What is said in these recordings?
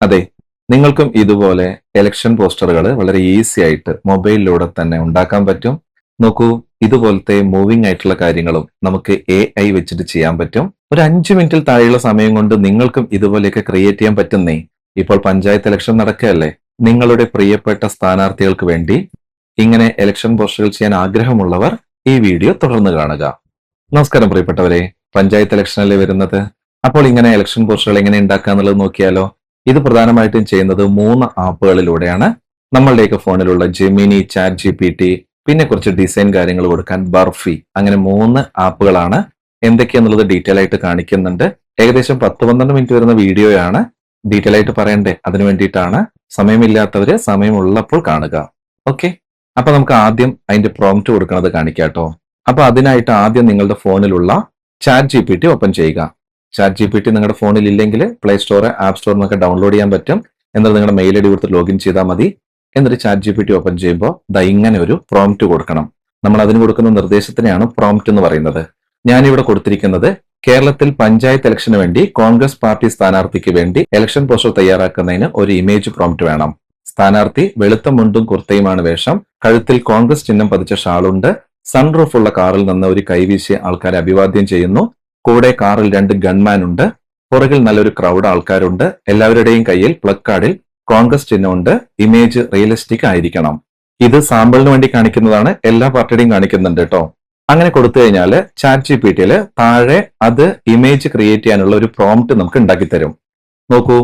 അതെ നിങ്ങൾക്കും ഇതുപോലെ ഇലക്ഷൻ പോസ്റ്ററുകൾ വളരെ ഈസി ആയിട്ട് മൊബൈലിലൂടെ തന്നെ ഉണ്ടാക്കാൻ പറ്റും. നോക്കൂ ഇതുപോലത്തെ മൂവിംഗ് ആയിട്ടുള്ള കാര്യങ്ങളും നമുക്ക് എ ഐ വെച്ചിട്ട് ചെയ്യാൻ പറ്റും. ഒരു അഞ്ച് മിനിറ്റിൽ താഴെയുള്ള സമയം കൊണ്ട് നിങ്ങൾക്കും ഇതുപോലെയൊക്കെ ക്രിയേറ്റ് ചെയ്യാൻ പറ്റുന്നേ. ഇപ്പോൾ പഞ്ചായത്ത് ഇലക്ഷൻ നടക്കുകയല്ലേ? നിങ്ങളുടെ പ്രിയപ്പെട്ട സ്ഥാനാർത്ഥികൾക്ക് വേണ്ടി ഇങ്ങനെ ഇലക്ഷൻ പോസ്റ്ററുകൾ ചെയ്യാൻ ആഗ്രഹമുള്ളവർ ഈ വീഡിയോ തുടർന്ന് കാണുക. നമസ്കാരം പ്രിയപ്പെട്ടവരെ. പഞ്ചായത്ത് ഇലക്ഷനല്ലേ വരുന്നത്? അപ്പോൾ ഇങ്ങനെ ഇലക്ഷൻ പോസ്റ്ററുകൾ എങ്ങനെ ഉണ്ടാക്കുക എന്നുള്ളത് നോക്കിയാലോ? ഇത് പ്രധാനമായിട്ടും ചെയ്യുന്നത് മൂന്ന് ആപ്പുകളിലൂടെയാണ്. നമ്മളുടെയൊക്കെ ഫോണിലുള്ള Gemini chat G P T പിന്നെ കുറച്ച് ഡിസൈൻ കാര്യങ്ങൾ കൊടുക്കാൻ ബർഫി അങ്ങനെ മൂന്ന് ആപ്പുകളാണ്. എന്തൊക്കെയാന്നുള്ളത് ഡീറ്റെയിൽ ആയിട്ട് കാണിക്കുന്നുണ്ട്. ഏകദേശം പത്ത് പന്ത്രണ്ട് മിനിറ്റ് വരുന്ന വീഡിയോയാണ് ഡീറ്റെയിൽ ആയിട്ട് പറയണ്ടേ? അതിനു വേണ്ടിയിട്ടാണ്. സമയമില്ലാത്തവര് സമയമുള്ളപ്പോൾ കാണുക. ഓക്കെ അപ്പൊ നമുക്ക് ആദ്യം അതിന്റെ പ്രോംപ്റ്റ് കൊടുക്കുന്നത് കാണിക്കാം കേട്ടോ. അപ്പൊ അതിനായിട്ട് ആദ്യം നിങ്ങളുടെ ഫോണിലുള്ള ചാറ്റ് ജി ഓപ്പൺ ചെയ്യുക. ചാറ്റ് ജി പി ടി നിങ്ങളുടെ ഫോണിൽ ഇല്ലെങ്കിൽ പ്ലേ സ്റ്റോർ ആപ്പ് സ്റ്റോറിൽ നിന്നൊക്കെ ഡൗൺലോഡ് ചെയ്യാൻ പറ്റും. എന്നിട്ട് നിങ്ങളുടെ മെയിൽ ഐ ഡി കൊടുത്ത് ലോഗിൻ ചെയ്താൽ മതി. എന്നിട്ട് chat G P T open ചെയ്യുമ്പോൾ ദാ ഇങ്ങനെ ഒരു പ്രോംപ്റ്റ് കൊടുക്കണം. നമ്മൾ അതിന് കൊടുക്കുന്ന നിർദ്ദേശത്തിനെയാണ് പ്രോംപ്റ്റ് എന്ന് പറയുന്നത്. ഞാനിവിടെ കൊടുത്തിരിക്കുന്നത് കേരളത്തിൽ പഞ്ചായത്ത് ഇലക്ഷന് വേണ്ടി കോൺഗ്രസ് പാർട്ടി സ്ഥാനാർത്ഥിക്ക് വേണ്ടി ഇലക്ഷൻ പോസ്റ്റർ തയ്യാറാക്കുന്നതിന് ഒരു ഇമേജ് പ്രോംപ്റ്റ് വേണം. സ്ഥാനാർത്ഥി വെളുത്ത മുണ്ടും കുർത്തയുമാണ് വേഷം. കഴുത്തിൽ കോൺഗ്രസ് ചിഹ്നം പതിച്ച ഷാളുണ്ട്. സൺറൂഫ് ഉള്ള കാറിൽ നിന്ന് ഒരു കൈവീശി ആൾക്കാരെ അഭിവാദ്യം ചെയ്യുന്നു. കൂടെ കാറിൽ രണ്ട് ഗൺമാൻ ഉണ്ട്. പുറകിൽ നല്ലൊരു ക്രൗഡ് ആൾക്കാരുണ്ട്. എല്ലാവരുടെയും കയ്യിൽ പ്ലക്കാർഡിൽ കോൺഗ്രസ് ചിഹ്നമുണ്ട്. ഇമേജ് റിയലിസ്റ്റിക് ആയിരിക്കണം. ഇത് സാമ്പിളിന് വേണ്ടി കാണിക്കുന്നതാണ്. എല്ലാ പാർട്ടിയുടെയും കാണിക്കുന്നുണ്ട് കേട്ടോ അങ്ങനെ കൊടുത്തു കഴിഞ്ഞാൽ ചാറ്റ് ജി പി ടിയിൽ താഴെ അത് ഇമേജ് ക്രിയേറ്റ് ചെയ്യാനുള്ള ഒരു പ്രോംപ്റ്റ് നമുക്ക് ഉണ്ടാക്കി തരും നോക്കൂ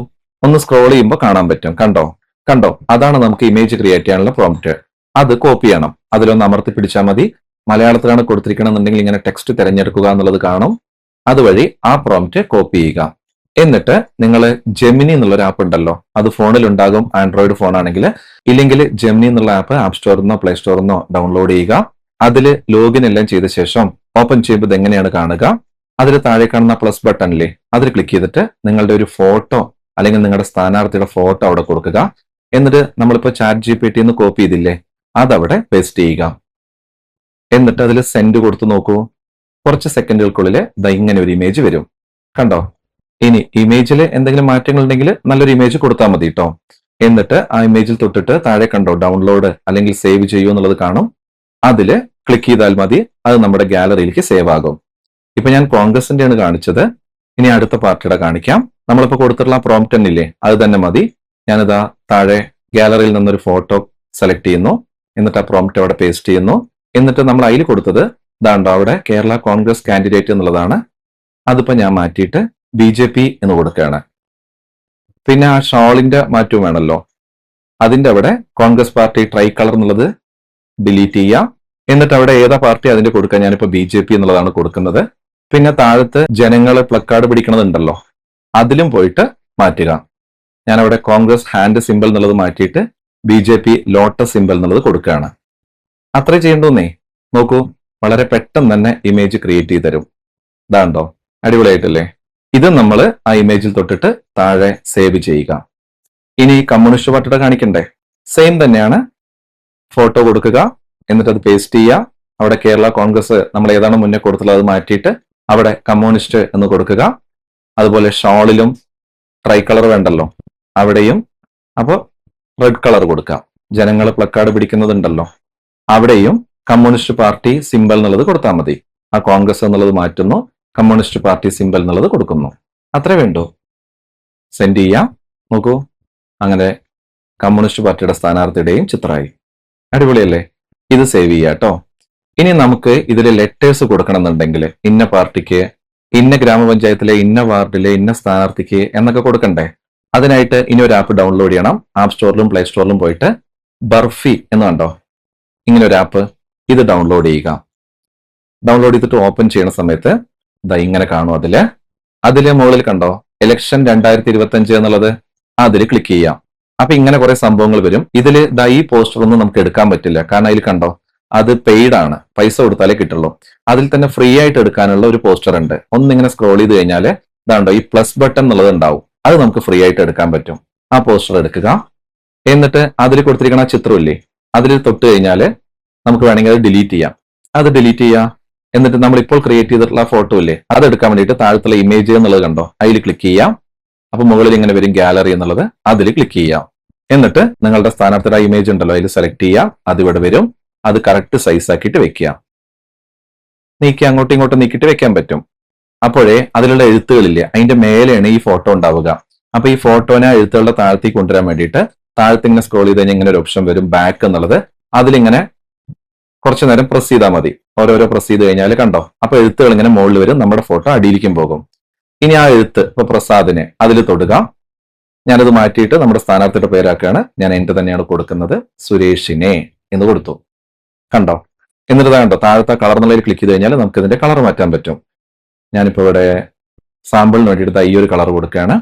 ഒന്ന് സ്ക്രോൾ ചെയ്യുമ്പോൾ കാണാൻ പറ്റും. കണ്ടോ? കണ്ടോ? അതാണ് നമുക്ക് ഇമേജ് ക്രിയേറ്റ് ചെയ്യാനുള്ള പ്രോംപ്റ്റ് അത് കോപ്പി ചെയ്യണം. അതിലൊന്ന് അമർത്തി പിടിച്ചാൽ മതി. മലയാളത്തിലാണ് കൊടുത്തിരിക്കണമെന്നുണ്ടെങ്കിൽ ഇങ്ങനെ ടെക്സ്റ്റ് തിരഞ്ഞെടുക്കുക എന്നുള്ളത് കാണും. അതുവഴി ആ പ്രോംപ്റ്റ് കോപ്പി ചെയ്യുക. എന്നിട്ട് നിങ്ങൾ ജെമിനി എന്നുള്ള ഒരു ആപ്പ് ഉണ്ടല്ലോ അത് ഫോണിൽ ഉണ്ടാകും ആൻഡ്രോയിഡ് ഫോൺ ആണെങ്കിൽ. ഇല്ലെങ്കിൽ ജെമിനി എന്നുള്ള ആപ്പ് ആപ്പ് സ്റ്റോറിൽ നിന്നോ പ്ലേ സ്റ്റോറിൽ നിന്നോ ഡൗൺലോഡ് ചെയ്യുക. അതിൽ ലോഗിൻ എല്ലാം ചെയ്ത ശേഷം ഓപ്പൺ ചെയ്യുമ്പോൾ എങ്ങനെയാണ് കാണുക? അതിൽ താഴെ കാണുന്ന പ്ലസ് ബട്ടണിലെ അതിൽ ക്ലിക്ക് ചെയ്തിട്ട് നിങ്ങളുടെ ഒരു ഫോട്ടോ അല്ലെങ്കിൽ നിങ്ങളുടെ സ്ഥാനാർത്ഥിയുടെ ഫോട്ടോ അവിടെ കൊടുക്കുക. എന്നിട്ട് നമ്മളിപ്പോൾ chat G P T copy ചെയ്തില്ലേ അതവിടെ പേസ്റ്റ് ചെയ്യുക. എന്നിട്ട് അതിൽ സെൻഡ് കൊടുത്ത് നോക്കൂ. കുറച്ച് സെക്കൻഡുകൾക്കുള്ളിൽ ദാ ഇങ്ങനെ ഒരു ഇമേജ് വരും. കണ്ടോ? ഇനി ഇമേജിൽ എന്തെങ്കിലും മാറ്റങ്ങൾ ഉണ്ടെങ്കിൽ നല്ലൊരു ഇമേജ് കൊടുത്താൽ മതി കേട്ടോ എന്നിട്ട് ആ ഇമേജിൽ തൊട്ടിട്ട് താഴെ കണ്ടോ? ഡൗൺലോഡ് അല്ലെങ്കിൽ സേവ് ചെയ്യൂ എന്നുള്ളത് കാണും. അതിൽ ക്ലിക്ക് ചെയ്താൽ മതി. അത് നമ്മുടെ ഗാലറിയിലേക്ക് സേവ് ആകും. ഇപ്പൊ ഞാൻ കോൺഗ്രസിന്റെയാണ് കാണിച്ചത്. ഇനി അടുത്ത പാർട്ടിയുടെ കാണിക്കാം. നമ്മളിപ്പോൾ കൊടുത്തിട്ടുള്ള പ്രോംപ്റ്റ് ഇല്ലേ അത് തന്നെ മതി. ഞാനിതാ താഴെ ഗാലറിയിൽ നിന്നൊരു ഫോട്ടോ സെലക്ട് ചെയ്യുന്നു. എന്നിട്ട് ആ പ്രോംപ്റ്റ് അവിടെ പേസ്റ്റ് ചെയ്യുന്നു. എന്നിട്ട് നമ്മൾ അതിൽ കൊടുത്തത് ഇതാണ്ടോ അവിടെ കേരള കോൺഗ്രസ് കാൻഡിഡേറ്റ് എന്നുള്ളതാണ്. അതിപ്പോ ഞാൻ മാറ്റിയിട്ട് ബി ജെ പി എന്ന് കൊടുക്കുകയാണ്. പിന്നെ ആ ഷോളിന്റെ മാറ്റവും വേണമല്ലോ അതിന്റെ അവിടെ കോൺഗ്രസ് പാർട്ടി ട്രൈ കളർ എന്നുള്ളത് ഡിലീറ്റ് ചെയ്യുക എന്നിട്ട് അവിടെ ഏതാ പാർട്ടി അതിന്റെ കൊടുക്കുക ഞാനിപ്പോ ബി ജെ പി എന്നുള്ളതാണ് കൊടുക്കുന്നത്. പിന്നെ താഴത്ത് ജനങ്ങൾ പ്ലക്കാർഡ് പിടിക്കണതുണ്ടല്ലോ. അതിലും പോയിട്ട് മാറ്റുക. ഞാൻ അവിടെ കോൺഗ്രസ് ഹാൻഡ് സിമ്പിൾ എന്നുള്ളത് മാറ്റിയിട്ട് B J P lotus symbol എന്നുള്ളത് കൊടുക്കുകയാണ്. അത്രേ ചെയ്യണ്ടോന്നേ? നോക്കൂ. വളരെ പെട്ടെന്ന് തന്നെ ഇമേജ് ക്രിയേറ്റ് ചെയ്ത് തരും ഇതാണ്ടോ? അടിപൊളിയായിട്ടല്ലേ? ഇത് നമ്മൾ ആ ഇമേജിൽ തൊട്ടിട്ട് താഴെ സേവ് ചെയ്യുക. ഇനി കമ്മ്യൂണിസ്റ്റ് പാർട്ടിയുടെ കാണിക്കണ്ടേ? സെയിം തന്നെയാണ് ഫോട്ടോ കൊടുക്കുക എന്നിട്ട് അത് പേസ്റ്റ് ചെയ്യുക. അവിടെ കേരള കോൺഗ്രസ് നമ്മൾ ഏതാണ് മുന്നേ കൊടുത്തുള്ളത് അത് മാറ്റിയിട്ട് അവിടെ കമ്മ്യൂണിസ്റ്റ് എന്ന് കൊടുക്കുക. അതുപോലെ ഷോളിലും ട്രൈ കളർ വേണ്ടല്ലോ. അവിടെയും അപ്പോൾ റെഡ് കളർ കൊടുക്കുക. ജനങ്ങൾ പ്ലക്കാർഡ് പിടിക്കുന്നതുണ്ടല്ലോ. അവിടെയും കമ്മ്യൂണിസ്റ്റ് പാർട്ടി സിമ്പൽ എന്നുള്ളത് കൊടുത്താൽ മതി. ആ കോൺഗ്രസ് എന്നുള്ളത് മാറ്റുന്നു കമ്മ്യൂണിസ്റ്റ് പാർട്ടി സിമ്പൽ എന്നുള്ളത് കൊടുക്കുന്നു. അത്രേ വേണ്ടൂ. സെൻഡ് ചെയ്യാം. നോക്കൂ അങ്ങനെ കമ്മ്യൂണിസ്റ്റ് പാർട്ടിയുടെ സ്ഥാനാർത്ഥിയുടെയും ചിത്രമായി. അടിപൊളിയല്ലേ? ഇത് സേവ് ചെയ്യാം കേട്ടോ. ഇനി നമുക്ക് ഇതിൽ ലെറ്റേഴ്സ് കൊടുക്കണമെന്നുണ്ടെങ്കിൽ ഇന്ന പാർട്ടിക്ക് ഇന്ന ഗ്രാമപഞ്ചായത്തിലെ ഇന്ന വാർഡിലെ ഇന്ന സ്ഥാനാർത്ഥിക്ക് എന്നൊക്കെ കൊടുക്കണ്ടേ? അതിനായിട്ട് ഇനി ഒരു ആപ്പ് ഡൗൺലോഡ് ചെയ്യണം. ആപ്പ് സ്റ്റോറിലും പ്ലേ സ്റ്റോറിലും പോയിട്ട് ബർഫി എന്ന് കണ്ടോ? ഇങ്ങനെ ഒരു ആപ്പ് ഇത് ഡൗൺലോഡ് ചെയ്യുക. ഡൗൺലോഡ് ചെയ്തിട്ട് ഓപ്പൺ ചെയ്യുന്ന സമയത്ത് ദാ ഇങ്ങനെ കാണും അതിൽ. അതിൽ മുകളിൽ കണ്ടോ? ഇലക്ഷൻ രണ്ടായിരത്തി ഇരുപത്തി അഞ്ച് എന്നുള്ളത്. അതിൽ ക്ലിക്ക് ചെയ്യാം. അപ്പൊ ഇങ്ങനെ കുറെ സംഭവങ്ങൾ വരും. ഇതിൽ ദാ ഈ പോസ്റ്റർ ഒന്നും നമുക്ക് എടുക്കാൻ പറ്റില്ല. കാരണം അതിൽ കണ്ടോ? അത് പെയ്ഡ് ആണ്. പൈസ കൊടുത്താലേ കിട്ടുള്ളൂ. അതിൽ തന്നെ ഫ്രീ ആയിട്ട് എടുക്കാനുള്ള ഒരു പോസ്റ്റർ ഉണ്ട്. ഒന്ന് ഇങ്ങനെ സ്ക്രോൾ ചെയ്ത് കഴിഞ്ഞാൽ ഇതാണ്ടോ ഈ പ്ലസ് ബട്ടൺ എന്നുള്ളത് ഉണ്ടാവും. അത് നമുക്ക് ഫ്രീ ആയിട്ട് എടുക്കാൻ പറ്റും. ആ പോസ്റ്റർ എടുക്കുക. എന്നിട്ട് അതിൽ കൊടുത്തിരിക്കുന്ന ചിത്രമില്ലേ അതിൽ തൊട്ട് കഴിഞ്ഞാൽ നമുക്ക് വേണമെങ്കിൽ അത് ഡിലീറ്റ് ചെയ്യാം. അത് ഡിലീറ്റ് ചെയ്യാം. എന്നിട്ട് നമ്മൾ ഇപ്പോൾ ക്രിയേറ്റ് ചെയ്തിട്ടുള്ള ഫോട്ടോ ഇല്ലേ അത് എടുക്കാൻ വേണ്ടിയിട്ട് താഴത്തുള്ള ഇമേജ് എന്നുള്ളത് കണ്ടോ? അതിൽ ക്ലിക്ക് ചെയ്യാം. അപ്പൊ മുകളിൽ ഇങ്ങനെ വരും ഗാലറി എന്നുള്ളത്. അതിൽ ക്ലിക്ക് ചെയ്യാം. എന്നിട്ട് നിങ്ങളുടെ സ്ഥാനാർത്ഥിയുടെ ഇമേജ് ഉണ്ടല്ലോ അതിൽ സെലക്ട് ചെയ്യാം. അത് ഇവിടെ വരും. അത് കറക്റ്റ് സൈസ് ആക്കിയിട്ട് വെക്കുക. നീക്കി അങ്ങോട്ടും ഇങ്ങോട്ടും നീക്കിയിട്ട് വെക്കാൻ പറ്റും. അപ്പോഴേ അതിലുള്ള എഴുത്തുകളില്ലേ അതിന്റെ മേലെയാണ് ഈ ഫോട്ടോ ഉണ്ടാവുക. അപ്പൊ ഈ ഫോട്ടോനെ എഴുത്തുകളുടെ താഴത്തേക്ക് കൊണ്ടുവരാൻ വേണ്ടിയിട്ട് താഴത്ത് ഇങ്ങനെ സ്ക്രോൾ ചെയ്ത് കഴിഞ്ഞാൽ ഇങ്ങനെ ഒരു ഓപ്ഷൻ വരും ബാക്ക് എന്നുള്ളത്. അതിലിങ്ങനെ കുറച്ചു നേരം പ്രസ് ചെയ്താൽ മതി. ഓരോരോ പ്രസ് ചെയ്ത് കഴിഞ്ഞാൽ കണ്ടോ? അപ്പൊ എഴുത്തുകൾ ഇങ്ങനെ മുകളിൽ വരും നമ്മുടെ ഫോട്ടോ അടിയിലേക്കും പോകും. ഇനി ആ എഴുത്ത് ഇപ്പൊ പ്രസാദിനെ അതിൽ തൊടുക. ഞാനത് മാറ്റിയിട്ട് നമ്മുടെ സ്ഥാനാർത്ഥിയുടെ പേരാക്കുകയാണ്. ഞാൻ എന്റെ തന്നെയാണ് കൊടുക്കുന്നത് സുരേഷിനെ എന്ന് കൊടുത്തു. കണ്ടോ? എന്നിട്ട് കണ്ടോ? താഴത്തെ കളർ എന്നുള്ളതിൽ ക്ലിക്ക് ചെയ്ത് കഴിഞ്ഞാൽ നമുക്ക് ഇതിന്റെ കളർ മാറ്റാൻ പറ്റും. ഞാനിപ്പോ ഇവിടെ സാമ്പിളിന് വേണ്ടിയിട്ട് ഈ ഒരു കളർ കൊടുക്കുകയാണ്.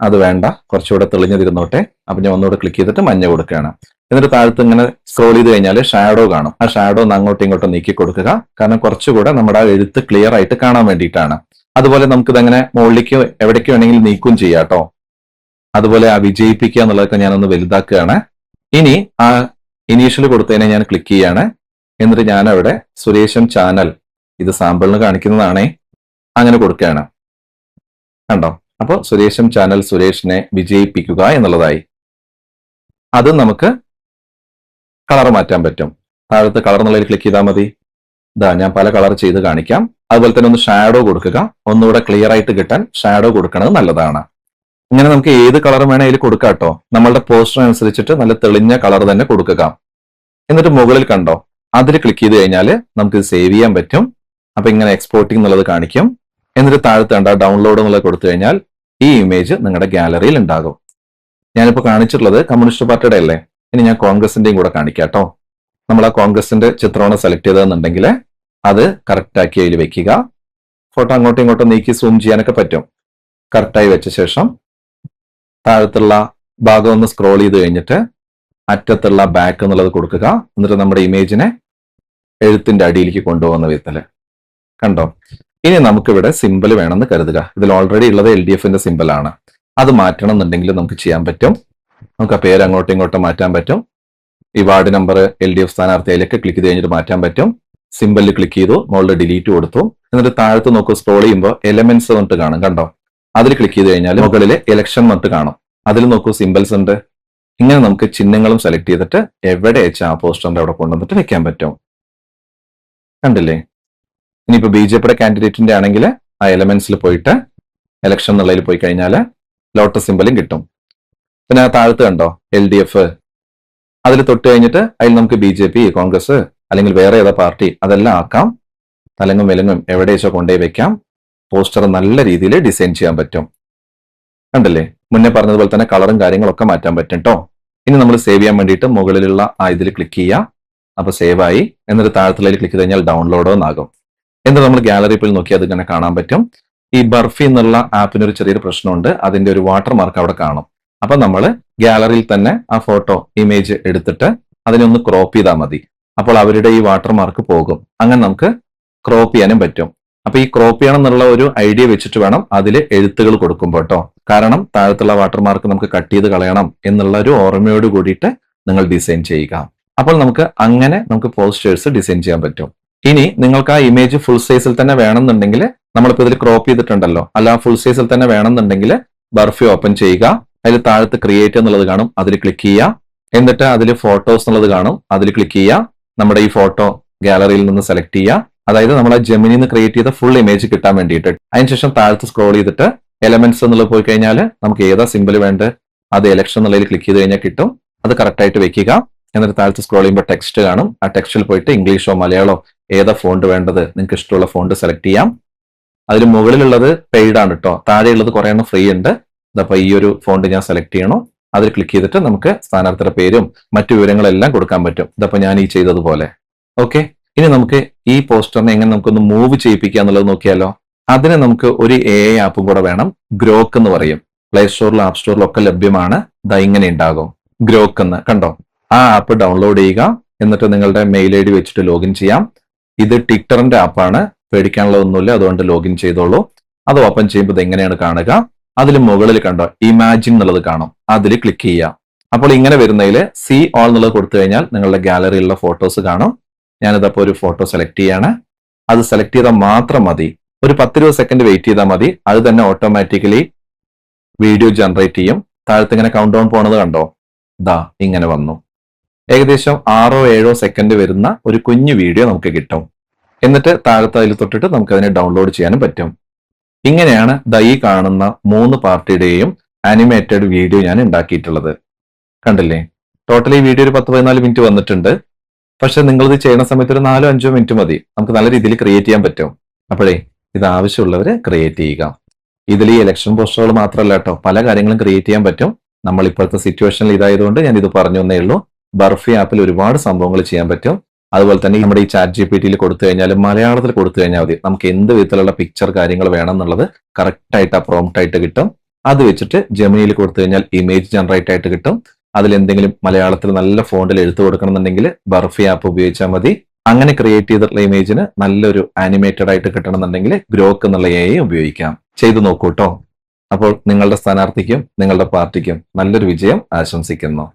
അത് വേണ്ട. കുറച്ചുകൂടെ തെളിഞ്ഞതിരുന്നോട്ടെ അപ്പൊ ഞാൻ ഒന്നുകൂടെ ക്ലിക്ക് ചെയ്തിട്ട് മഞ്ഞ കൊടുക്കുകയാണ്. എന്നിട്ട് താഴത്ത് ഇങ്ങനെ സ്ക്രോൾ ചെയ്ത് കഴിഞ്ഞാൽ ഷാഡോ കാണും. ആ ഷാഡോ ഒന്ന് അങ്ങോട്ടും ഇങ്ങോട്ടും നീക്കി കൊടുക്കുക. കാരണം കുറച്ചുകൂടെ നമ്മുടെ ആ എഴുത്ത് ക്ലിയർ ആയിട്ട് കാണാൻ വേണ്ടിയിട്ടാണ്. അതുപോലെ നമുക്ക് അങ്ങനെ മുകളിലേക്ക് എവിടേക്ക് വേണമെങ്കിലും നീക്കും ചെയ്യാം കേട്ടോ. അതുപോലെ ആ വിജയിപ്പിക്കുക എന്നുള്ളതൊക്കെ ഞാനൊന്ന് വലുതാക്കുകയാണ്. ഇനി ആ ഇനീഷ്യൽ കൊടുത്തതിനെ ഞാൻ ക്ലിക്ക് ചെയ്യാണ്. എന്നിട്ട് ഞാൻ അവിടെ സുരേഷൻ ചാനൽ ഇത് സാമ്പിളിന് കാണിക്കുന്നതാണേ. അങ്ങനെ കൊടുക്കുകയാണ്. കണ്ടോ? അപ്പോൾ സുരേഷം ചാനൽ സുരേഷിനെ വിജയിപ്പിക്കുക എന്നുള്ളതായി. അത് നമുക്ക് കളർ മാറ്റാൻ പറ്റും. താഴത്ത് കളർ എന്നുള്ളതിൽ ക്ലിക്ക് ചെയ്താൽ മതി. ഇതാ ഞാൻ പല കളർ ചെയ്ത് കാണിക്കാം. അതുപോലെ തന്നെ ഒന്ന് ഷാഡോ കൊടുക്കുക. ഒന്നുകൂടെ ക്ലിയർ ആയിട്ട് കിട്ടാൻ ഷാഡോ കൊടുക്കുന്നത് നല്ലതാണ്. ഇങ്ങനെ നമുക്ക് ഏത് കളർ വേണേ അതിൽ കൊടുക്കാം കേട്ടോ. നമ്മളുടെ പോസ്റ്റർ അനുസരിച്ചിട്ട് നല്ല തെളിഞ്ഞ കളർ തന്നെ കൊടുക്കുക. എന്നിട്ട് മുകളിൽ കണ്ടോ? അതിൽ ക്ലിക്ക് ചെയ്ത് കഴിഞ്ഞാൽ നമുക്ക് സേവ് ചെയ്യാൻ പറ്റും. അപ്പൊ ഇങ്ങനെ എക്സ്പോർട്ടിംഗ് എന്നുള്ളത് കാണിക്കും. എന്നിട്ട് താഴത്ത് കണ്ട? ഡൗൺലോഡ് എന്നുള്ളത് കൊടുത്തു കഴിഞ്ഞാൽ ഈ ഇമേജ് നിങ്ങളുടെ ഗാലറിയിൽ ഉണ്ടാകും. ഞാനിപ്പോൾ കാണിച്ചിട്ടുള്ളത് കമ്മ്യൂണിസ്റ്റ് പാർട്ടിയുടെ അല്ലേ? ഇനി ഞാൻ കോൺഗ്രസിന്റെയും കൂടെ കാണിക്കാം കേട്ടോ നമ്മൾ ആ കോൺഗ്രസിന്റെ ചിത്രമാണ് സെലക്ട് ചെയ്തതെന്നുണ്ടെങ്കിൽ അത് കറക്റ്റാക്കി അതിൽ വെക്കുക. ഫോട്ടോ അങ്ങോട്ടും ഇങ്ങോട്ടും നീക്കി സൂം ചെയ്യാനൊക്കെ പറ്റും. കറക്റ്റായി വെച്ച ശേഷം താഴത്തുള്ള ഭാഗം ഒന്ന് സ്ക്രോൾ ചെയ്ത് കഴിഞ്ഞിട്ട് അറ്റത്തുള്ള ബാക്ക് എന്നുള്ളത് കൊടുക്കുക. എന്നിട്ട് നമ്മുടെ ഇമേജിനെ എഴുത്തിന്റെ അടിയിലേക്ക് കൊണ്ടുപോകുന്ന വിധത്തിൽ കണ്ടോ? ഇനി നമുക്കിവിടെ സിമ്പിൾ വേണമെന്ന് കരുതുക. ഇതിൽ ഓൾറെഡി ഉള്ളത് എൽ ഡി എഫിന്റെ സിമ്പിൾ ആണ്. അത് മാറ്റണം എന്നുണ്ടെങ്കിൽ നമുക്ക് ചെയ്യാൻ പറ്റും. നമുക്ക് ആ പേര് അങ്ങോട്ടും ഇങ്ങോട്ടും മാറ്റാൻ പറ്റും. ഈ ward number L D F സ്ഥാനാർത്ഥി അതിലേക്ക് ക്ലിക്ക് ചെയ്ത് കഴിഞ്ഞിട്ട് മാറ്റാൻ പറ്റും. സിമ്പിളിൽ ക്ലിക്ക് ചെയ്തു മുകളിൽ ഡിലീറ്റ് കൊടുത്തു. എന്നിട്ട് താഴത്ത് നോക്ക് സ്ക്രോൾ ചെയ്യുമ്പോൾ എലമെന്റ്സ് എന്നിട്ട് കാണും കണ്ടോ? അതിൽ ക്ലിക്ക് ചെയ്ത് കഴിഞ്ഞാൽ മുകളിൽ ഇലക്ഷൻ എന്നിട്ട് കാണും. അതിൽ നോക്കൂ സിമ്പിൾസ് ഉണ്ട്. ഇങ്ങനെ നമുക്ക് ചിഹ്നങ്ങളും സെലക്ട് ചെയ്തിട്ട് എവിടെ വെച്ച് ആ പോസ്റ്ററിന്റെ അവിടെ കൊണ്ടുവന്നിട്ട് വെക്കാൻ പറ്റും. കണ്ടില്ലേ? ഇനിയിപ്പോ ബി ജെ പിയുടെ കാൻഡിഡേറ്റിന്റെ ആണെങ്കിൽ ആ എലമെന്റ്സിൽ പോയിട്ട് ഇലക്ഷൻ എന്നുള്ളതിൽ പോയി കഴിഞ്ഞാൽ ലോട്ടസ് സിമ്പലും കിട്ടും. പിന്നെ താഴത്ത് കണ്ടോ? എൽ ഡി എഫ് അതിൽ തൊട്ട് കഴിഞ്ഞിട്ട് അതിൽ നമുക്ക് ബി ജെ പി കോൺഗ്രസ് അല്ലെങ്കിൽ വേറെ ഏതാ പാർട്ടി അതെല്ലാം ആക്കാം. തലങ്ങും വിലങ്ങും എവിടെയൊക്കെ കൊണ്ടുപോയി വെക്കാം. പോസ്റ്റർ നല്ല രീതിയിൽ ഡിസൈൻ ചെയ്യാൻ പറ്റും. കണ്ടല്ലേ? മുന്നേ പറഞ്ഞതുപോലെ തന്നെ കളറും കാര്യങ്ങളൊക്കെ മാറ്റാൻ പറ്റും കേട്ടോ ഇനി നമ്മൾ സേവ് ചെയ്യാൻ വേണ്ടിയിട്ട് മുകളിലുള്ള ആ ഇതിൽ ക്ലിക്ക് ചെയ്യുക. അപ്പൊ സേവ് ആയി. എന്നിട്ട് താഴത്തുള്ളതിൽ ക്ലിക്ക് ചെയ്ത് കഴിഞ്ഞാൽ ഡൗൺലോഡ് എന്നാകും എന്നിട്ട് നമ്മൾ ഗാലറി പോയി നോക്കി അത് ഇങ്ങനെ കാണാൻ പറ്റും. ഈ ബർഫി എന്നുള്ള ആപ്പിനൊരു ചെറിയൊരു പ്രശ്നമുണ്ട്. അതിന്റെ ഒരു വാട്ടർ മാർക്ക് അവിടെ കാണും. അപ്പൊ നമ്മൾ ഗാലറിയിൽ തന്നെ ആ ഫോട്ടോ ഇമേജ് എടുത്തിട്ട് അതിനെ ഒന്ന് ക്രോപ്പ് ചെയ്താൽ മതി. അപ്പോൾ അവരുടെ ഈ വാട്ടർ മാർക്ക് പോകും. അങ്ങനെ നമുക്ക് ക്രോപ്പ് ചെയ്യാനും പറ്റും. അപ്പൊ ഈ ക്രോപ്പ് ചെയ്യണം എന്നുള്ള ഒരു ഐഡിയ വെച്ചിട്ട് വേണം അതിൽ എഴുത്തുകൾ കൊടുക്കുമ്പോൾ കേട്ടോ കാരണം താഴത്തുള്ള വാട്ടർ മാർക്ക് നമുക്ക് കട്ട് ചെയ്ത് കളയണം എന്നുള്ള ഒരു ഓർമ്മയോട് കൂടിയിട്ട് നിങ്ങൾ ഡിസൈൻ ചെയ്യുക. അപ്പോൾ നമുക്ക് അങ്ങനെ നമുക്ക് പോസ്റ്റേഴ്സ് ഡിസൈൻ ചെയ്യാൻ പറ്റും. ഇനി നിങ്ങൾക്ക് ആ ഇമേജ് ഫുൾ സൈസിൽ തന്നെ വേണമെന്നുണ്ടെങ്കിൽ നമ്മളിപ്പോൾ ഇതിൽ ക്രോപ്പ് ചെയ്തിട്ടുണ്ടല്ലോ. അല്ല ഫുൾ സൈസിൽ തന്നെ വേണമെന്നുണ്ടെങ്കിൽ ബർഫി ഓപ്പൺ ചെയ്യുക. അതിൽ താഴത്ത് ക്രിയേറ്റ് എന്നുള്ളത് കാണും. അതിൽ ക്ലിക്ക് ചെയ്യുക. എന്നിട്ട് അതിൽ ഫോട്ടോസ് എന്നുള്ളത് കാണും. അതിൽ ക്ലിക്ക് ചെയ്യുക. നമ്മുടെ ഈ ഫോട്ടോ ഗാലറിയിൽ നിന്ന് സെലക്ട് ചെയ്യുക. അതായത് നമ്മൾ ആ ജെമിനിൽ നിന്ന് ക്രിയേറ്റ് ചെയ്ത ഫുൾ ഇമേജ് കിട്ടാൻ വേണ്ടിയിട്ട്. അതിനുശേഷം താഴത്ത് സ്ക്രോൾ ചെയ്തിട്ട് എലമെന്റ്സ് എന്നുള്ളത് പോയി കഴിഞ്ഞാൽ നമുക്ക് ഏതാ സിമ്പിൾ വേണ്ട അത് ഇലക്ഷൻ എന്നുള്ളതിൽ ക്ലിക്ക് ചെയ്ത് കഴിഞ്ഞാൽ കിട്ടും. അത് കറക്റ്റായിട്ട് വെക്കുക. എന്നിട്ട് താഴത്ത് സ്ക്രോൾ ചെയ്യുമ്പോൾ ടെക്സ്റ്റ് കാണും. ആ ടെക്സ്റ്റിൽ പോയിട്ട് ഇംഗ്ലീഷോ മലയാളോ ഏതാ ഫോണ്ട് വേണ്ടത്? നിങ്ങൾക്ക് ഇഷ്ടമുള്ള ഫോണ്ട് സെലക്ട് ചെയ്യാം. അതിൽ മുകളിലുള്ളത് പെയ്ഡ് ആണ് കേട്ടോ താഴെയുള്ളത് കുറേ എണ്ണം ഫ്രീ ഉണ്ട്. ഇതപ്പോ ഈ ഒരു ഫോണ്ട് ഞാൻ സെലക്ട് ചെയ്യണോ? അതിൽ ക്ലിക്ക് ചെയ്തിട്ട് നമുക്ക് സ്ഥാനാർത്ഥിയുടെ പേരും മറ്റു വിവരങ്ങളെല്ലാം കൊടുക്കാൻ പറ്റും. ഇതപ്പോ ഞാൻ ഈ ചെയ്തതുപോലെ. ഓക്കെ ഇനി നമുക്ക് ഈ പോസ്റ്ററിനെ എങ്ങനെ നമുക്കൊന്ന് മൂവ് ചെയ്യിപ്പിക്കുക എന്നുള്ളത് നോക്കിയാലോ? അതിന് നമുക്ക് ഒരു എ ഐ ആപ്പും കൂടെ വേണം. ഗ്രോക്ക് എന്ന് പറയും. പ്ലേ സ്റ്റോറിലും ആപ്പ് സ്റ്റോറിലും ഒക്കെ ലഭ്യമാണ്. ദാ ഇങ്ങനെ ഉണ്ടാകും. ഗ്രോക്ക് എന്ന്. കണ്ടോ? ആ ആപ്പ് ഡൗൺലോഡ് ചെയ്യുക. എന്നിട്ട് നിങ്ങളുടെ മെയിൽ ഐ ഡി വെച്ചിട്ട് ലോഗിൻ ചെയ്യാം. ഇത് ട്വിറ്ററിന്റെ ആപ്പാണ് പേടിക്കാനുള്ളതൊന്നുമില്ല. അതുകൊണ്ട് ലോഗിൻ ചെയ്തോളൂ. അത് ഓപ്പൺ ചെയ്യുമ്പോൾ ഇത് എങ്ങനെയാണ് കാണുക? അതിൽ മുകളിൽ കണ്ടോ? ഇമാജിൻ എന്നുള്ളത് കാണും. അതിൽ ക്ലിക്ക് ചെയ്യാം അപ്പോൾ ഇങ്ങനെ വരുന്നതിൽ സി ഓൾ എന്നുള്ളത് കൊടുത്തു കഴിഞ്ഞാൽ നിങ്ങളുടെ ഗാലറിയിലുള്ള ഫോട്ടോസ് കാണും. ഞാനിതപ്പോൾ ഒരു ഫോട്ടോ സെലക്ട് ചെയ്യാണ്. അത് സെലക്ട് ചെയ്താൽ മാത്രം മതി. ഒരു പത്ത് ഇരുപത് സെക്കൻഡ് വെയിറ്റ് ചെയ്താൽ മതി. അത് തന്നെ ഓട്ടോമാറ്റിക്കലി വീഡിയോ ജനറേറ്റ് ചെയ്യും. താഴത്ത് ഇങ്ങനെ കൗണ്ട് ഡൗൺ പോണത് കണ്ടോ? ദാ ഇങ്ങനെ വന്നു. ഏകദേശം ആറോ ഏഴോ സെക്കൻഡ് വരുന്ന ഒരു കുഞ്ഞു വീഡിയോ നമുക്ക് കിട്ടും. എന്നിട്ട് താഴത്ത് അതിൽ തൊട്ടിട്ട് നമുക്ക് അതിനെ ഡൗൺലോഡ് ചെയ്യാനും പറ്റും. ഇങ്ങനെയാണ് ദൈ കാണുന്ന മൂന്ന് പാർട്ടിയുടെയും അനിമേറ്റഡ് വീഡിയോ ഞാൻ ഉണ്ടാക്കിയിട്ടുള്ളത്. കണ്ടില്ലേ? ടോട്ടലി വീഡിയോ ഒരു പത്ത് പതിനാല് മിനിറ്റ് വന്നിട്ടുണ്ട്. പക്ഷെ നിങ്ങളിത് ചെയ്യുന്ന സമയത്ത് ഒരു നാലോ അഞ്ചോ മിനിറ്റ് മതി. നമുക്ക് നല്ല രീതിയിൽ ക്രിയേറ്റ് ചെയ്യാൻ പറ്റും. അപ്പോഴേ ഇത് ആവശ്യമുള്ളവർ ക്രിയേറ്റ് ചെയ്യുക. ഇതിൽ ഈ ഇലക്ഷൻ പോസ്റ്ററുകൾ മാത്രമല്ല കേട്ടോ. പല കാര്യങ്ങളും ക്രിയേറ്റ് ചെയ്യാൻ പറ്റും. നമ്മൾ ഇപ്പോഴത്തെ സിറ്റുവേഷനിൽ ഇതായതുകൊണ്ട് ഞാൻ ഇത് പറഞ്ഞു എന്നേ ഉള്ളൂ. ബർഫി ആപ്പിൽ ഒരുപാട് സംഭവങ്ങൾ ചെയ്യാൻ പറ്റും. അതുപോലെ തന്നെ നമ്മുടെ ഈ ചാറ്റ് ജി പി ടിയിൽ കൊടുത്തു കഴിഞ്ഞാൽ മലയാളത്തിൽ കൊടുത്തു കഴിഞ്ഞാൽ മതി. നമുക്ക് എന്ത് വിധത്തിലുള്ള പിക്ചർ കാര്യങ്ങൾ വേണം എന്നുള്ളത് കറക്റ്റ് ആയിട്ട് ആ പ്രോംപ്റ്റ് ആയിട്ട് കിട്ടും. അത് വെച്ചിട്ട് ജെമിനിയിൽ കൊടുത്തു കഴിഞ്ഞാൽ ഇമേജ് ജനറേറ്റ് ആയിട്ട് കിട്ടും. അതിൽ എന്തെങ്കിലും മലയാളത്തിൽ നല്ല ഫോണ്ടിൽ എഴുത്തു കൊടുക്കണമെന്നുണ്ടെങ്കിൽ ബർഫി ആപ്പ് ഉപയോഗിച്ചാൽ മതി. അങ്ങനെ ക്രിയേറ്റ് ചെയ്തിട്ടുള്ള ഇമേജിന് നല്ലൊരു ആനിമേറ്റഡ് ആയിട്ട് കിട്ടണമെന്നുണ്ടെങ്കിൽ ഗ്രോക്ക് എന്നുള്ള എ ഉപയോഗിക്കാം. ചെയ്തു നോക്കൂ കേട്ടോ അപ്പോൾ നിങ്ങളുടെ സ്ഥാനാർത്ഥിക്കും നിങ്ങളുടെ പാർട്ടിക്കും നല്ലൊരു വിജയം ആശംസിക്കുന്നു.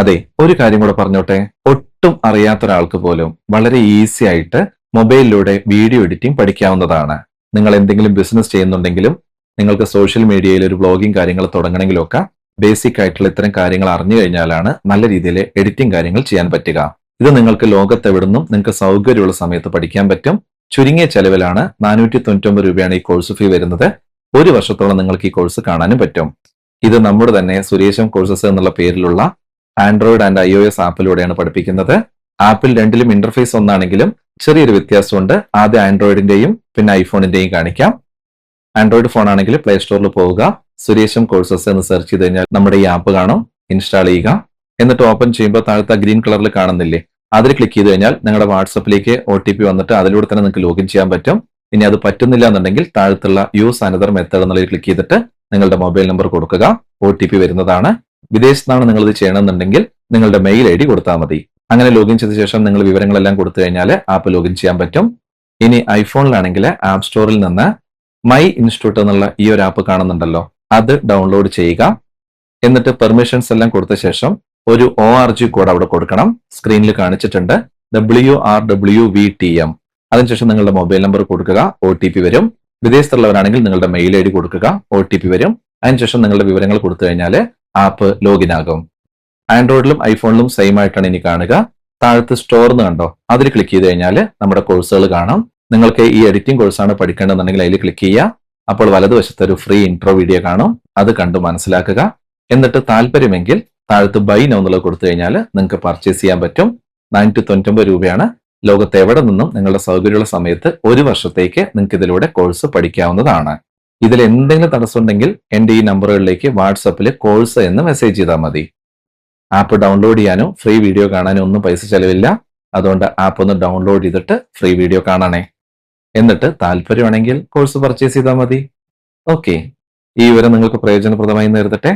അതെ ഒരു കാര്യം കൂടെ പറഞ്ഞോട്ടെ. ഒട്ടും അറിയാത്ത ഒരാൾക്ക് പോലും വളരെ ഈസി ആയിട്ട് മൊബൈലിലൂടെ വീഡിയോ എഡിറ്റിംഗ് പഠിക്കാവുന്നതാണ്. നിങ്ങൾ എന്തെങ്കിലും ബിസിനസ് ചെയ്യുന്നുണ്ടെങ്കിലും നിങ്ങൾക്ക് സോഷ്യൽ മീഡിയയിൽ ഒരു ബ്ലോഗിംഗ് കാര്യങ്ങൾ തുടങ്ങണമെങ്കിലും ഒക്കെ ബേസിക് ആയിട്ടുള്ള ഇത്തരം കാര്യങ്ങൾ അറിഞ്ഞു കഴിഞ്ഞാലാണ് നല്ല രീതിയിൽ എഡിറ്റിംഗ് കാര്യങ്ങൾ ചെയ്യാൻ പറ്റുക. ഇത് നിങ്ങൾക്ക് ലോകത്തെവിടുന്നും നിങ്ങൾക്ക് സൗകര്യമുള്ള സമയത്ത് പഠിക്കാൻ പറ്റും. ചുരുങ്ങിയ ചെലവിലാണ് നാനൂറ്റി തൊണ്ണൂറ്റൊമ്പത് രൂപയാണ് ഈ കോഴ്സ് ഫീ വരുന്നത്. ഒരു വർഷത്തോളം നിങ്ങൾക്ക് ഈ കോഴ്സ് കാണാനും പറ്റും. ഇത് നമ്മുടെ തന്നെ സുരേഷം കോഴ്സസ് എന്നുള്ള പേരിലുള്ള Android and I O S ആപ്പിലൂടെയാണ് പഠിപ്പിക്കുന്നത്. ആപ്പിൽ രണ്ടിലും ഇന്റർഫേസ് ഒന്നാണെങ്കിലും ചെറിയൊരു വ്യത്യാസമുണ്ട്. ആദ്യം ആൻഡ്രോയിഡിന്റെയും പിന്നെ ഐഫോണിന്റെയും കാണിക്കാം. ആൻഡ്രോയിഡ് ഫോൺ ആണെങ്കിൽ പ്ലേ സ്റ്റോറിൽ പോവുക. സുരേഷം കോഴ്സസ് എന്ന് സെർച്ച് ചെയ്ത് കഴിഞ്ഞാൽ നമ്മുടെ ഈ ആപ്പ് കാണും. ഇൻസ്റ്റാൾ ചെയ്യുക. എന്നിട്ട് ഓപ്പൺ ചെയ്യുമ്പോൾ താഴത്തെ ഗ്രീൻ കളറിൽ കാണുന്നില്ലേ? അതിൽ ക്ലിക്ക് ചെയ്ത് കഴിഞ്ഞാൽ നിങ്ങളുടെ വാട്സപ്പിലേക്ക് ഒ ടി പി വന്നിട്ട് അതിലൂടെ തന്നെ നിങ്ങൾക്ക് ലോഗിൻ ചെയ്യാൻ പറ്റും. ഇനി അത് പറ്റുന്നില്ല എന്നുണ്ടെങ്കിൽ താഴത്തുള്ള യൂസ് അനദർ മെത്തേഡ് എന്നുള്ളതിൽ ക്ലിക്ക് ചെയ്തിട്ട് നിങ്ങളുടെ മൊബൈൽ നമ്പർ കൊടുക്കുക. ഒ വരുന്നതാണ്. വിദേശത്താണ് നിങ്ങൾ ഇത് ചെയ്യണമെന്നുണ്ടെങ്കിൽ നിങ്ങളുടെ മെയിൽ ഐ ഡി കൊടുത്താൽ മതി. അങ്ങനെ ലോഗിൻ ചെയ്ത ശേഷം നിങ്ങൾ വിവരങ്ങളെല്ലാം കൊടുത്തു കഴിഞ്ഞാൽ ആപ്പ് ലോഗിൻ ചെയ്യാൻ പറ്റും. ഇനി ഐഫോണിലാണെങ്കിൽ ആപ്പ് സ്റ്റോറിൽ നിന്ന് മൈ ഇൻസ്റ്റിറ്റ്യൂട്ട് എന്നുള്ള ഈ ഒരു ആപ്പ് കാണുന്നുണ്ടല്ലോ. അത് ഡൗൺലോഡ് ചെയ്യുക. എന്നിട്ട് പെർമിഷൻസ് എല്ലാം കൊടുത്ത ശേഷം ഒരു ഒ ആർ ജി കോഡ് അവിടെ കൊടുക്കണം. സ്ക്രീനിൽ കാണിച്ചിട്ടുണ്ട്. W R W V T M അതിനുശേഷം നിങ്ങളുടെ മൊബൈൽ നമ്പർ കൊടുക്കുക. ഒ ടി പി വരും. വിദേശത്തുള്ളവരാണെങ്കിൽ നിങ്ങളുടെ മെയിൽ ഐ ഡി കൊടുക്കുക. ഒ ടി പി വരും. അതിനുശേഷം നിങ്ങളുടെ വിവരങ്ങൾ കൊടുത്തു കഴിഞ്ഞാൽ ആപ്പ് ലോഗിൻ ആകും. ആൻഡ്രോയിഡിലും ഐഫോണിലും സെയിം ആയിട്ടാണ് ഇനി കാണുക. താഴത്ത് സ്റ്റോർ എന്ന് കണ്ടോ? അതിൽ ക്ലിക്ക് ചെയ്ത് കഴിഞ്ഞാൽ നമ്മുടെ കോഴ്സുകൾ കാണാം. നിങ്ങൾക്ക് ഈ എഡിറ്റിംഗ് കോഴ്സാണ് പഠിക്കേണ്ടതെന്നുണ്ടെങ്കിൽ അതിൽ ക്ലിക്ക് ചെയ്യുക. അപ്പോൾ വലതുവശത്ത് ഒരു ഫ്രീ ഇൻട്രോ വീഡിയോ കാണും. അത് കണ്ടു മനസ്സിലാക്കുക. എന്നിട്ട് താല്പര്യമെങ്കിൽ താഴത്ത് ബൈ നോ എന്നുള്ളത് കൊടുത്തു കഴിഞ്ഞാൽ നിങ്ങൾക്ക് പർച്ചേസ് ചെയ്യാൻ പറ്റും. നാനൂറ്റി തൊണ്ണൂറ്റൊമ്പത് രൂപയാണ്. ലോകത്ത് എവിടെ നിന്നും നിങ്ങളുടെ സൗകര്യമുള്ള സമയത്ത് ഒരു വർഷത്തേക്ക് നിങ്ങൾക്ക് ഇതിലൂടെ കോഴ്സ് പഠിക്കാവുന്നതാണ്. ഇതിൽ എന്തെങ്കിലും തടസ്സമുണ്ടെങ്കിൽ എന്റെ ഈ നമ്പറുകളിലേക്ക് വാട്സപ്പിൽ കോഴ്സ് എന്ന് മെസ്സേജ് ചെയ്താൽ മതി. ആപ്പ് ഡൗൺലോഡ് ചെയ്യാനോ ഫ്രീ വീഡിയോ കാണാനോ ഒന്നും പൈസ ചെലവില്ല. അതുകൊണ്ട് ആപ്പ് ഒന്ന് ഡൗൺലോഡ് ചെയ്തിട്ട് ഫ്രീ വീഡിയോ കാണണേ. എന്നിട്ട് താല്പര്യമാണെങ്കിൽ കോഴ്സ് പർച്ചേസ് ചെയ്താൽ മതി. ഓക്കെ ഈ വിവരം നിങ്ങൾക്ക് പ്രയോജനപ്രദമായി നേരിടട്ടെ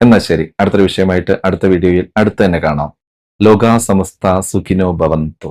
എന്നാൽ ശരി അടുത്തൊരു വിഷയമായിട്ട് അടുത്ത വീഡിയോയിൽ അടുത്ത് തന്നെ കാണാം. ലോകാ സമസ്ത സുഖിനോ ഭവന്തു.